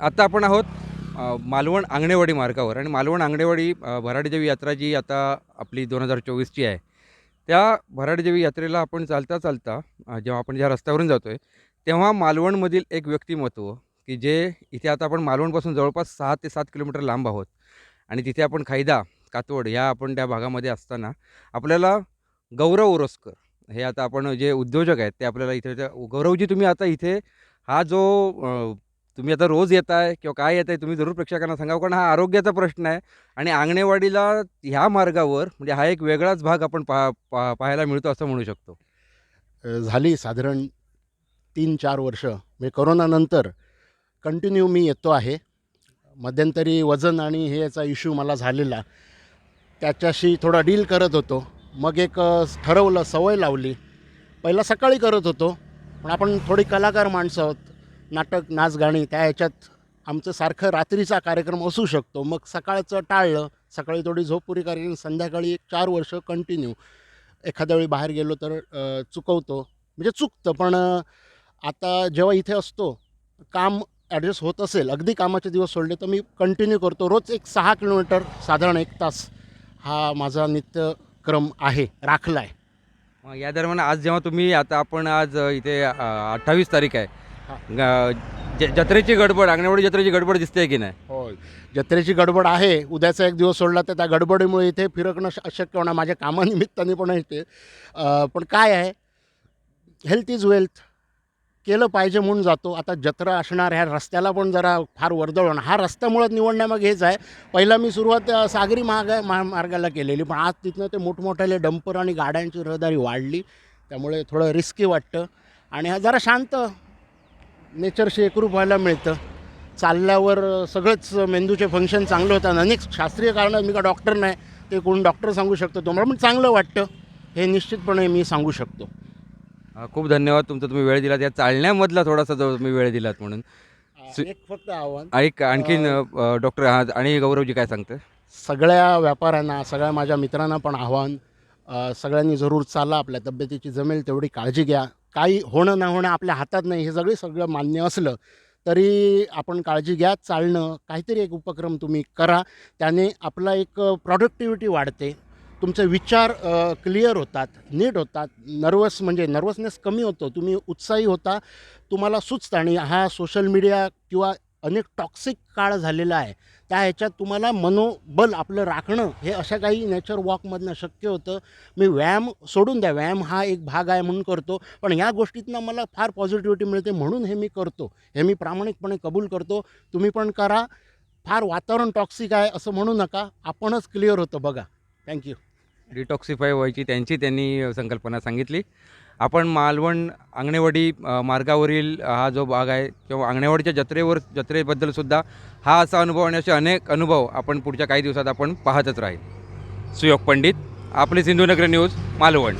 आता आपण आहोत मालवण आंगणेवाडी मार्गावर. आणि मालवण आंगणेवाडी भराडीदेवी यात्रा जी आता आपली दोन हजार चोवीसची आहे त्या भराडीदेवी यात्रेला आपण चालता चालता जेव्हा आपण ज्या रस्त्यावरून जातो आहे तेव्हा मालवणमधील एक व्यक्तिमत्व की जे इथे आता आपण मालवणपासून जवळपास सहा ते सात किलोमीटर लांब आहोत. आणि तिथे आपण खायदा कातवड ह्या आपण त्या भागामध्ये असताना आपल्याला गौरव ओरसकर हे आता आपण जे उद्योजक आहेत ते आपल्याला इथे त्या- गौरवजी तुम्ही आता इथे हा जो तुम्ही आता रोज येत आहे किंवा काय येत आहे तुम्ही जरूर प्रेक्षकांना सांगा कारण हा आरोग्याचा प्रश्न आहे. आणि आंगणेवाडीला ह्या मार्गावर म्हणजे हा एक वेगळाच भाग आपण पा पा पाहायला मिळतो असं म्हणू शकतो. झाली साधारण तीन चार वर्ष. म्हणजे करोनानंतर कंटिन्यू मी येतो आहे. मध्यंतरी वजन आणि हे याचा इश्यू मला झालेला. त्याच्याशी थोडा डील करत होतो. मग एक ठरवलं सवय लावली. पहिला सकाळी करत होतो. पण आपण थोडी कलाकार माणसं आहोत. नाटक नाच गाणी त्या ह्याच्यात आमचं सारखं रात्रीचा कार्यक्रम असू शकतो. मग सकाळचं टाळलं सकाळी थोडी झोप पुरी कार्यक्रम संध्याकाळी एक चार वर्ष कंटिन्यू एखाद्या वेळी बाहेर गेलो तर चुकवतो. म्हणजे चुकतं पण आता जेव्हा इथे असतो काम ॲडजस्ट होत असेल अगदी कामाचे दिवस सोडले तर मी कंटिन्यू करतो. रोज एक सहा किलोमीटर साधारण एक तास हा माझा नित्यक्रम आहे राखला आहे या दरम्यान आज जेव्हा तुम्ही आता आपण आज इथे अठ्ठावीस तारीख आहे ग- ज- जत्रेची गडबड आंगणेवाडी जत्रेची गडबड दिसते की नाही? होय. जत्रेची गडबड आहे उद्याचा एक दिवस सोडला तर त्या गडबडीमुळे इथे फिरकणं श- अशक्य होणार माझ्या कामानिमित्ताने पण येते अ, पण काय आहे हेल्थ इज वेल्थ केलं पाहिजे म्हणून जातो. आता जत्रा असणार ह्या रस्त्याला पण जरा फार वर्दळ होणार. हा रस्ता मुळात निवडण्यामागे हेच आहे. पहिला मी सुरुवात सागरी महाग मा मार्गाला केलेली पण आज तिथनं ते मोठमोठ्याले डंपर आणि गाड्यांची रहदारी वाढली. त्यामुळे थोडं रिस्की वाटतं. आणि हा जरा शांत नेचरशी एकरूप व्हायला मिळतं. चालल्यावर सगळंच मेंदूचे फंक्शन चांगलं होतात अनेक शास्त्रीय कारणं मी का डॉक्टर नाही ते कोण डॉक्टर सांगू शकतो तुम्हाला पण चांगलं वाटतं. हे निश्चितपणे मी सांगू शकतो. खूप धन्यवाद तुमचा तुम्ही वेळ दिलात. या चालण्यामधला थोडासा जो तुम्ही वेळ दिलात म्हणून. एक फक्त आव्हान. आणि आणखीन डॉक्टर हा आणि गौरवजी काय सांगते सगळ्या व्यापाऱ्यांना सगळ्या माझ्या मित्रांना पण आव्हान. सगळ्यांनी जरूर चाला आपल्या तब्येतीची जमेल तेवढी काळजी घ्या. काही होणं ना होणं आपल्या हातात नाही हे सगळे सगळं मान्य असलं तरी आपण काळजी घ्या चालणं काहीतरी एक उपक्रम तुम्ही करा. त्याने आपला एक प्रॉडक्टिव्हिटी वाढते. तुमचे विचार क्लिअर होतात नीट होतात. नर्वस म्हणजे नर्वसनेस कमी होतो. तुम्ही उत्साही होता. तुम्हाला सुचतं आणि हा सोशल मीडिया किंवा अनेक टॉक्सिक काळ झालेला आहे. त्या ह्याच्यात तुम्हाला मनोबल आपलं राखणं हे अशा काही नेचर वॉकमधनं शक्य होतं. मी व्यायाम सोडून द्या. व्यायाम हा एक भाग आहे म्हणून करतो. पण या गोष्टीतनं मला फार पॉझिटिव्हिटी मिळते म्हणून हे मी करतो. हे मी प्रामाणिकपणे कबूल करतो. तुम्ही पण करा. फार वातावरण टॉक्सिक आहे असं म्हणू नका. आपणच क्लिअर होतं बघा. थँक्यू डिटॉक्सिफाय व्हायची त्यांची त्यांनी संकल्पना सांगितली. आपण मालवण आंगणेवाडी मार्गावरील हा जो भाग आहे किंवा आंगणेवाडीच्या जत्रेवर जत्रेबद्दलसुद्धा हा असा अनुभव आणि असे अनेक अनुभव आपण पुढच्या काही दिवसात आपण पाहतच राहील. सुयोग पंडित आपले सिंधुनगर न्यूज मालवण.